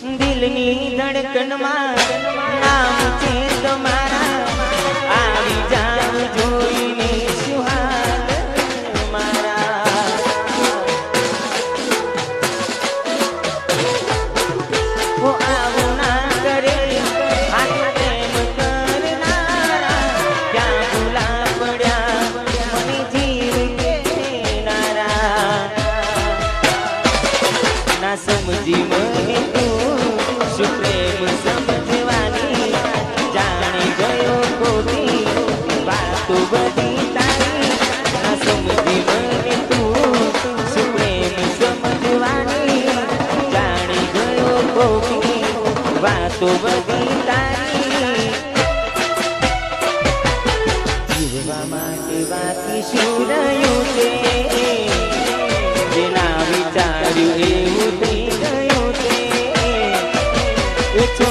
દિલની ધડકનમાં નામ છે તમારા. આવી જાઉં જોઈને સુહાગ મારા ઓ આવું ના કરે હાથ પ્રેમ કરનારા. ક્યાં ભૂલા પડ્યા, મને જીવ કેનારા ના સમજી મને તું ગયો ખોટી વાતો બધી તારી. ગયો બધી તારી. જીવવા માટે શું રહ્યું છે? જેના વિચાર્યું એવું થઈ ગયું છો.